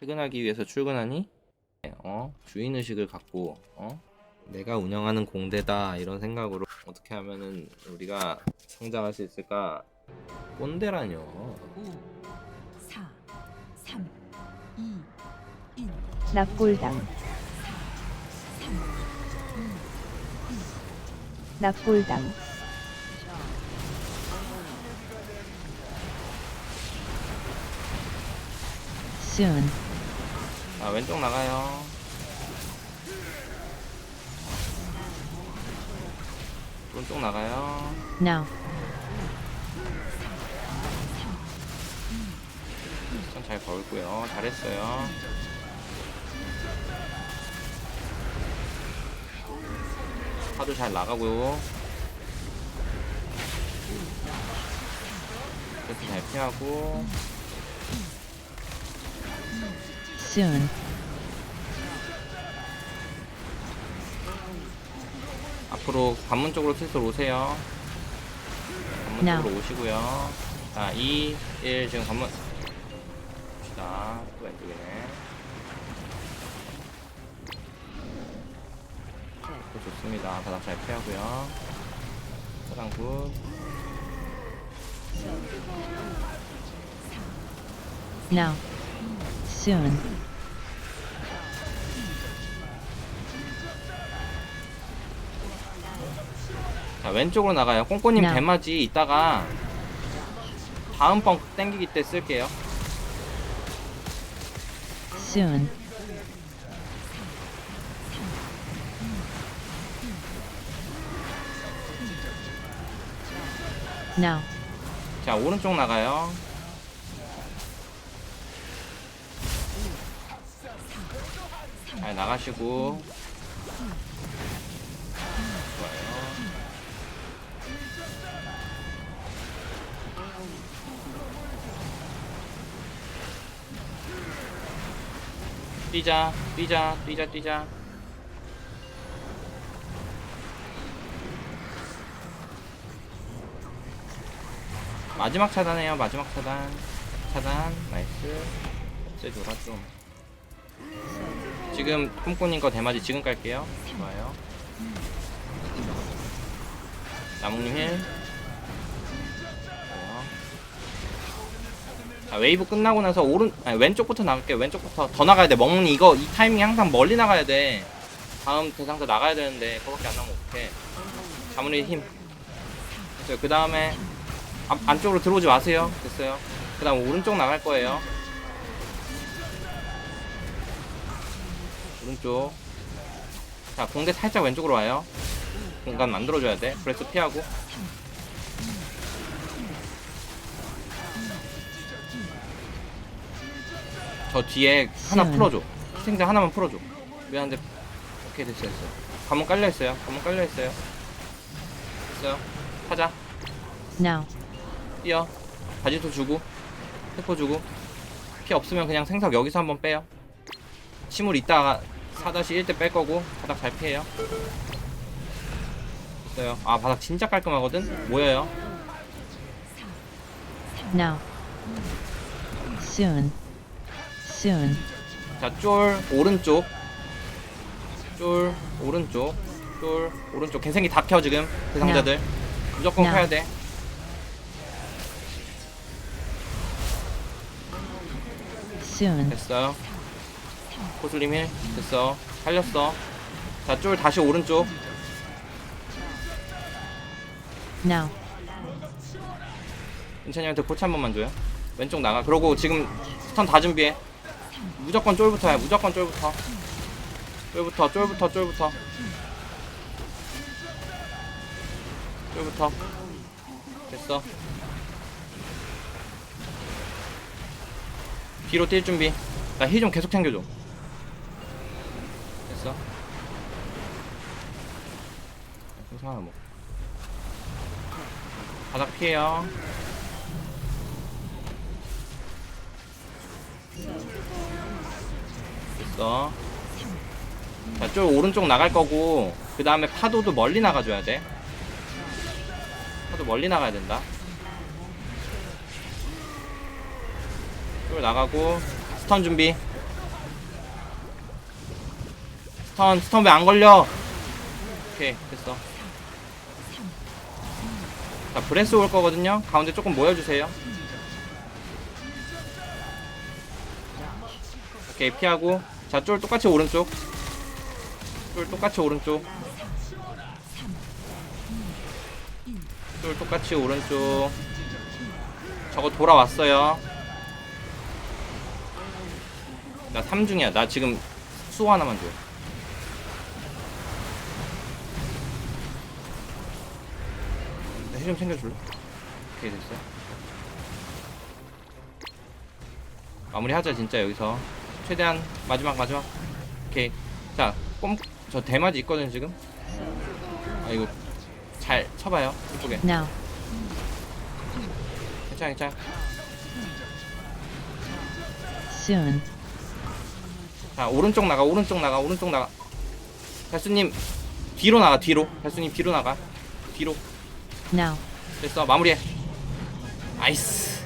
퇴근하기 위해서 출근하니? 어? 주인 의식을 갖고 어? 내가 운영하는 공대다 이런 생각으로 어떻게 하면은 우리가 성장할 수 있을까? 꼰대라뇨 5, 4, 3, 2, 1. 납골당 납골당 soon 아 왼쪽 나가요. 오른쪽 나가요. Now 시선 잘 걸고요. 잘했어요. 파도 잘 나가고요 이렇게 잘 피하고 soon 앞으로 관문 쪽으로 슬슬 오세요. 관문 Now. 쪽으로 오시고요. 자, 2, 1 지금 관문 봅시다. 또 왼쪽이네. 또 좋습니다. 바닥 잘 피하고요. 사랑 굿. now soon 자, 왼쪽으로 나가요. 꽁꼬님 Now. 대마지 이따가 다음 번 땡기기 때 쓸게요. soon 자, 오른쪽 나가요. 잘 나가시고. 뛰자, 뛰자, 뛰자, 뛰자. 마지막 차단해요 마지막 차단. 차단 나이스. 제 돌아 좀. 지금 꿈꾸님 거 대마지 지금 깔게요. 좋아요. 나무님 힐 자 웨이브 끝나고 나서 오른 아니 왼쪽부터 나갈게요 왼쪽부터 더 나가야 돼 멍니 이거 이 타이밍 항상 멀리 나가야 돼 다음 대상자 나가야 되는데 그거밖에 안 나오면 어떡해 자문의 힘 됐어요 그 다음에 안, 안쪽으로 들어오지 마세요. 됐어요. 그 다음 오른쪽 나갈 거예요. 오른쪽. 자, 공대 살짝 왼쪽으로 와요. 공간 만들어줘야 돼. 브레스 피하고. 저 뒤에 하나 음. 풀어줘. 희생자 하나만 풀어줘. 미안한데, 오케이, 됐어요, 됐어요. 관문 깔려 있어요. 관문 깔려 있어요. 됐어요. 타자. now 뛰어 바지도 주고 세포 주고 피 없으면 그냥 생석 여기서 한번 빼요 침울 있다가 4-1 때 뺄 거고 바닥 잘 피해요 됐어요 아 바닥 진짜 깔끔하거든 모여요 now soon soon. 자 쫄 오른쪽. 쫄 오른쪽. 쫄 오른쪽. 개생기 다켜 지금. 대상자들. 무조건 야. 켜야 돼. Soon. 됐어요 코슬림 힐 됐어. 살렸어. 자 쫄 다시 오른쪽. Now 인찬이한테 코치 한 번만 줘요. 왼쪽 나가. 그러고 지금 스턴 다 준비해. 무조건 쫄부터 해. 무조건 쫄부터. 쫄부터, 쫄부터, 쫄부터. 쫄부터. 됐어. 뒤로 뛸 준비. 나 힐 좀 계속 챙겨줘. 됐어. 항상 하나 먹. 바닥 피해요. 됐어. 자, 쪽 오른쪽 나갈 거고, 그 다음에 파도도 멀리 나가줘야 돼. 파도 멀리 나가야 된다. 쪽 나가고, 스턴 준비. 스턴 스턴 왜 안 걸려 오케이 됐어 자 브레스 올 거거든요 가운데 조금 모여주세요 오케이 피하고 자 쫄 똑같이 오른쪽. 쫄 똑같이 오른쪽. 쫄 똑같이 오른쪽. 저거 돌아왔어요. 나 3중이야. 나 지금 수호 하나만 줘 해좀 챙겨줄래? 오케이 됐어. 마무리하자 진짜 여기서 최대한 마지막 마지막. 오케이. 자꼼저 대마지 있거든 지금. 아 이거 잘 쳐봐요 이쪽에. Now. 괜찮아 괜찮아. Soon. 자 오른쪽 나가 오른쪽 나가 오른쪽 나가. 달수님 뒤로 나가 뒤로. 달수님 뒤로 나가. 뒤로. Now. 됐어 마무리해. 나이스